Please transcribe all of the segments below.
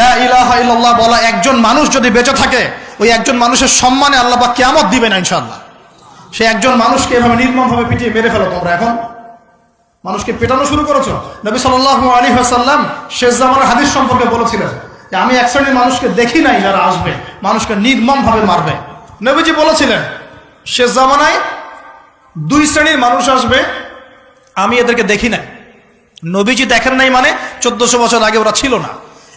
লা ইলাহা ইল্লাল্লাহ বলা একজন মানুষ যদি বেঁচে থাকে, ওই একজন মানুষের সম্মানে আল্লাহ বা কেমত দিবে না ইনশাআল্লাহ। সে একজন মানুষকে এভাবে নির্মমভাবে পিটিয়ে মেরে ফেলো তোমরা এখন। মানুষকে পেটানো শুরু করেছ। নবী সাল্লাল্লাহু আলাইহি ওয়াসাল্লাম শেষ জামানের হাদিস সম্পর্কে বলেছিলেন যে, আমি এক শ্রেণির মানুষকে দেখি নাই যারা আসবে। মানুষকে নির্মমভাবে মারবে। নবীজি বলেছিলেন, শেষ জামানায় দুই শ্রেণির মানুষ আসবে, আমি এদেরকে দেখি নাই। নবীজি দেখেন নাই মানে চোদ্দশো বছর আগে ওরা ছিল না।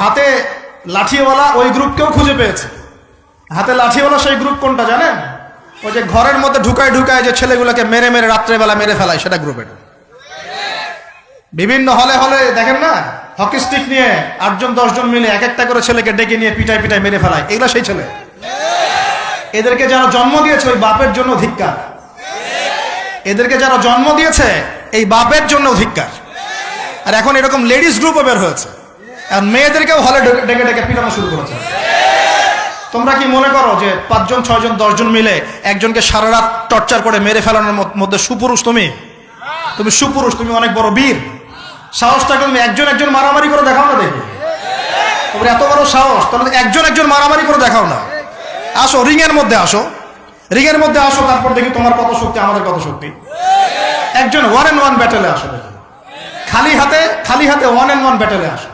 হাতে লাঠিওয়ালা ওই গ্রুপকেও খুঁজে পেয়েছে। হাতে লাঠিওয়ালা সেই গ্রুপ কোনটা জানেন? ওই যে ঘরের মধ্যে ঢুকায় ঢুকায় যে ছেলেগুলোকে মেরে মেরে রাত্রেবেলা মেরে ফেলায়, সেটা গ্রুপের বিভিন্ন হলে হলে, দেখেন না? হকি স্টিক নিয়ে আটজন, দশজন মিলে এক একটা করে ছেলেকে ডেকে নিয়ে পিটায় পিটায় মেরে ফেলায়। এগুলো সেই ছেলে। এদেরকে যারা জন্ম দিয়েছে, ওই বাপের জন্য ধিক্কার। এদেরকে যারা জন্ম দিয়েছে, এই বাপের জন্য ধিক্কার। আর এখন এরকম লেডিস গ্রুপও বের হয়েছে। আর মেয়েদেরকেও হলে ডেকে- ডেকে পিটানো শুরু করেছে। তোমরা কি মনে করো যে পাঁচজন, ছয়জন, দশজন মিলে একজনকে সারা রাত টর্চার করে মেরে ফেলানোর মধ্যে সুপুরুষ তুমি? তুমি সুপুরুষ, তুমি অনেক বড় বীর। সাহসটা তুমি একজন একজন মারামারি করে দেখাও না দেখি? তোমার এত বড় সাহস, তাহলে একজন একজন মারামারি করে দেখাও না। আসো রিং এর মধ্যে আসো। রিং এর মধ্যে আসো, তারপর দেখি তোমার কত শক্তি, আমাদের কত শক্তি। একজন ওয়ান এন্ড ওয়ান ব্যাটেলে আসো দেখি। খালি হাতে খালি হাতে ওয়ান এন্ড ওয়ান ব্যাটেলে আসো।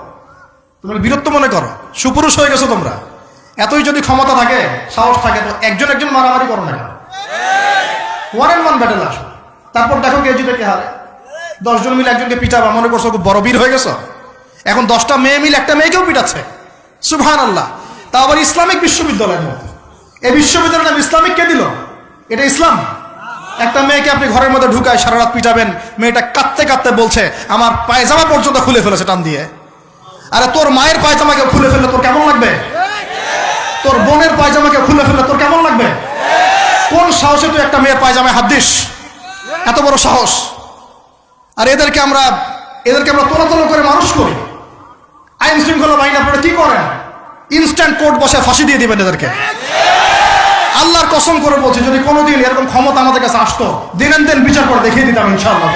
তোমরা বীরত্ব মনে করো। সুপুরুষ হয়ে গেছো তোমরা। এতই যদি ক্ষমতা থাকে, সাহস থাকে, তো একজন একজন মারামারি করো না কেন? ওয়ান অ্যান্ড ওয়ান ব্যাটেল আসো তারপর দেখো কে জিতে কে হারে। দশজন মিলে একজনকে পিটাবা, মনে করছ খুব বড় বীর হয়ে গেছো? এখন দশটা মেয়ে মিলে একটা মেয়েকেও পিটাচ্ছে। সুভান আল্লাহ তা আবার ইসলামিক বিশ্ববিদ্যালয়ের মধ্যে। এই বিশ্ববিদ্যালয়ের নাম ইসলামিক কে দিল? এটা ইসলাম? একটা মেয়েকে আপনি ঘরের মধ্যে ঢুকায় সারা রাত পিটাবেন, মেয়েটা কাঁদতে কাঁদতে বলছে, আমার পায়জামা পর্যন্ত খুলে ফেলেছে টান দিয়ে। আরে তোর মায়ের পায়জামাকে খুলে ফেললে তোর কেমন লাগবে? তোর বোনের পায়জামাকে খুলে ফেললে তোর কেমন লাগবে? কোন সাহসে তুই একটা মেয়ের পায়জামায় হাত দিস? এত বড় সাহস। আর এদেরকে আমরা এদেরকে আমরা তোলা তোলা করে মানুষ করি। আইন শৃঙ্খলা বাহিনী আপনারা কি করেন? ইনস্ট্যান্ট কোর্ট বসে ফাঁসি দিয়ে দিবেন এদেরকে। আল্লাহর কসম করে বলছি, যদি কোনোদিন এরকম ক্ষমতা আমাদের কাছে আসতো, দিনেন দিন বিচার করে দেখিয়ে দিতাম ইনশাআল্লাহ।